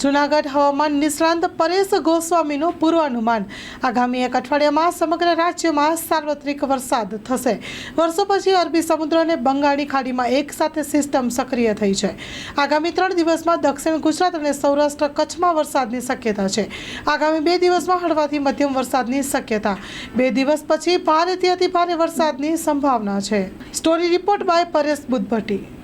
જૂનાગઢ હવામાન નિષ્ણાંત પરેશ ગોસ્વામીનું પૂર્વાનુમાન. આગામી એક અઠવાડિયામાં સમગ્ર રાજ્યમાં સાર્વત્રિક વરસાદ થશે. વર્ષો પછી અરબી સમુદ્ર અને બંગાળની ખાડીમાં એક સાથે સિસ્ટમ સક્રિય થઈ છે. આગામી ત્રણ દિવસમાં દક્ષિણ ગુજરાત અને સૌરાષ્ટ્ર કચ્છમાં વરસાદની શક્યતા છે. આગામી બે દિવસમાં હળવાથી મધ્યમ વરસાદની શક્યતા. બે દિવસ પછી ભારેથી અતિ ભારે વરસાદની સંભાવના છે. Story report by Paresh Buddhabhatti.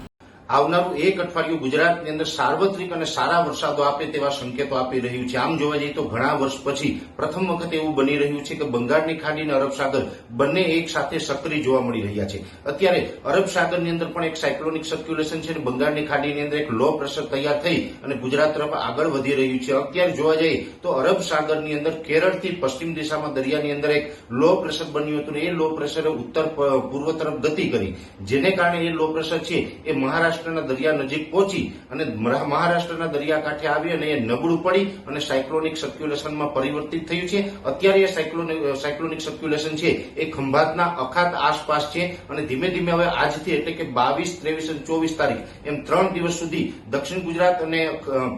આવનારું એક અઠવાડિયું ગુજરાતની અંદર સાર્વત્રિક અને સારા વરસાદો આપે તેવા સંકેતો આપી રહ્યું છે. આમ જોવા જઈએ તો ઘણા વર્ષ પછી પ્રથમ વખત એવું બની રહ્યું છે કે બંગાળની ખાડી અને અરબ સાગર બંને એક સાથે સક્રિય જોવા મળી રહ્યા છે. અત્યારે અરબ સાગરની અંદર પણ એક સાયક્લોનિક સર્ક્યુલેશન છે અને બંગાળની ખાડીની અંદર એક લો પ્રેશર તૈયાર થઈ અને ગુજરાત તરફ આગળ વધી રહ્યું છે. અત્યારે જોવા જઈએ તો અરબ સાગરની અંદર કેરળથી પશ્ચિમ દિશામાં દરિયાની અંદર એક લો પ્રેશર બન્યું હતું એ લો પ્રેશરે ઉત્તર પૂર્વ તરફ ગતિ કરી. જેને કારણે એ લો પ્રેશર છે એ મહારાષ્ટ્રના દરિયા નજીક પહોંચી અને મહારાષ્ટ્રના દરિયાકાંઠે આવી અને એ નબળું પડી અને સાયક્લોનિક સર્ક્યુલેશનમાં પરિવર્તિત થયું છે. અત્યારે એ સાયક્લોનિક સર્ક્યુલેશન છે એ ખંભાતના અખાત આસપાસ છે અને ધીમે ધીમે હવે આજથી એટલે કે બાવીસ, ત્રેવીસ અને ચોવીસ તારીખ એમ ત્રણ દિવસ સુધી દક્ષિણ ગુજરાત અને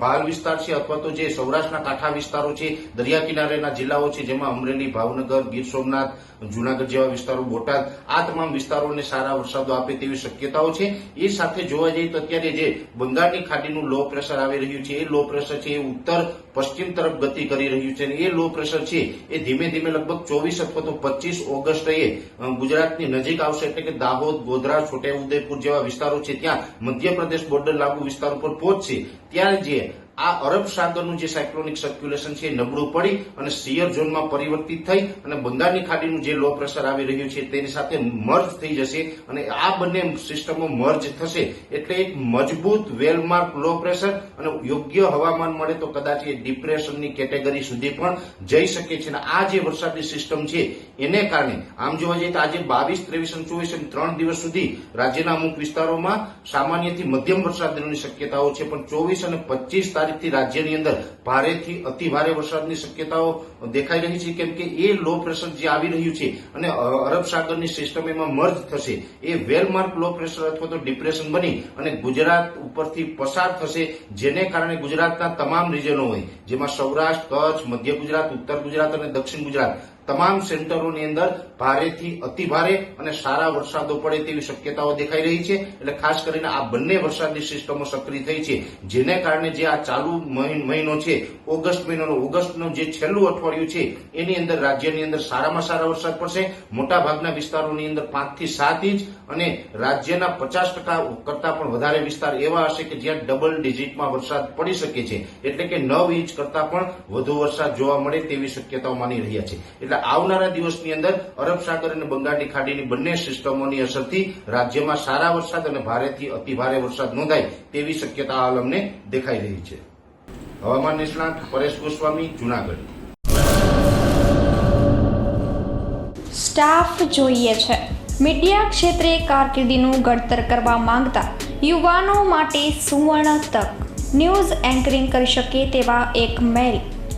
ભાલ વિસ્તાર છે અથવા તો જે સૌરાષ્ટ્રના કાંઠા વિસ્તારો છે, દરિયા કિનારેના જિલ્લાઓ છે જેમાં અમરેલી, ભાવનગર, ગીર સોમનાથ, જુનાગઢ જેવા વિસ્તારો, બોટાદ આ તમામ વિસ્તારોને સારા વરસાદો આપે તેવી શક્યતાઓ છે. એ સાથે જોવા જઈએ તો અત્યારે જે બંગાળની ખાડીનું લો પ્રેશર આવી રહ્યું છે એ લો પ્રેશર છે એ ઉત્તર પશ્ચિમ તરફ ગતિ કરી રહ્યું છે એ લો પ્રેશર છે એ ધીમે ધીમે લગભગ ચોવીસ અથવા તો પચીસ ઓગસ્ટે અ, ગુજરાતની નજીક આવશે એટલે કે દાહોદ ગોધરા છોટાઉદેપુર જેવા વિસ્તારો છે ત્યાં મધ્યપ્રદેશ બોર્ડર લાગુ વિસ્તાર ઉપર પહોંચશે. ત્યારે જે આ અરબ સાગરનું જે સાયક્લોનિક સર્ક્યુલેશન છે નબળું પડી અને સિયર ઝોનમાં પરિવર્તિત થઈ અને બંગાળની ખાડીનું જે લો પ્રેશર આવી રહ્યું છે તેની સાથે મર્જ થઈ જશે અને આ બંને સિસ્ટમો મર્જ થશે એટલે એક મજબૂત વેલમાર્ક લો પ્રેશર અને યોગ્ય હવામાન મળે તો કદાચ એ ડિપ્રેશનની કેટેગરી સુધી પણ જઈ શકે છે અને આ જે વરસાદની સિસ્ટમ છે એને કારણે આમ જોવા જઈએ તો આજે બાવીસ, ત્રેવીસ અને ચોવીસ એમ ત્રણ દિવસ સુધી રાજ્યના અમુક વિસ્તારોમાં સામાન્યથી મધ્યમ વરસાદની શક્યતાઓ છે પણ ચોવીસ અને પચીસ તારીખથી રાજ્યની અંદર ભારેથી અતિ ભારે વરસાદની શક્યતાઓ દેખાઈ રહી છે. કેમ કે એ લો પ્રેશર જે આવી રહ્યું છે અને અરબ સાગરની સિસ્ટમ એમાં મર્જ થશે. એ વેલમાર્ક લો પ્રેશર અથવા તો ડિપ્રેશન બની અને ગુજરાત ઉપરથી પસાર થશે, જેને કારણે ગુજરાતના તમામ રિજનો હોય, જેમાં સૌરાષ્ટ્ર, કચ્છ, મધ્ય ગુજરાત, ઉત્તર ગુજરાત અને દક્ષિણ ગુજરાત તમામ સેન્ટરોની અંદર ભારેથી અતિ ભારે અને સારા વરસાદો પડે તેવી શક્યતાઓ દેખાઈ રહી છે. એટલે ખાસ કરીને આ બંને વરસાદની સિસ્ટમો સક્રિય થઈ છે. જેને કારણે જે આ ચાલુ મહિનો છે, ઓગસ્ટ મહિનાનો, ઓગસ્ટનું જે છેલ્લું અઠવાડિયું છે, એની અંદર રાજ્યની અંદર સારામાં સારા વરસાદ પડશે. મોટાભાગના વિસ્તારોની અંદર પાંચથી સાત ઇંચ અને રાજ્યના પચાસ ટકા કરતા પણ વધારે વિસ્તાર એવા હશે કે જ્યાં ડબલ ડિજિટમાં વરસાદ પડી શકે છે. એટલે કે નવ ઇંચ કરતા પણ વધુ વરસાદ જોવા મળે તેવી શક્યતાઓ માની રહ્યા છે. એટલે આવનારા દિવસની અંદર અરબ સાગર અને બંગાળની ખાડીની બંને સિસ્ટમોની અસરથી રાજ્યમાં સારા વરસાદ અને ભારેથી અતિભારે વરસાદ નોંધાય તેવી શક્યતા અમને દેખાઈ રહી છે. હવામાન નિષ્ણાંત પરેશ ગોસ્વામી, જુનાગઢ. સ્ટાફ જોઈએ છે. મીડિયા ક્ષેત્રે કારકિર્દીનું ઘડતર કરવા માંગતા યુવાનો માટે સુવર્ણ તક. ન્યૂઝ એન્કરિંગ કરી શકે તેવા એક મેલ.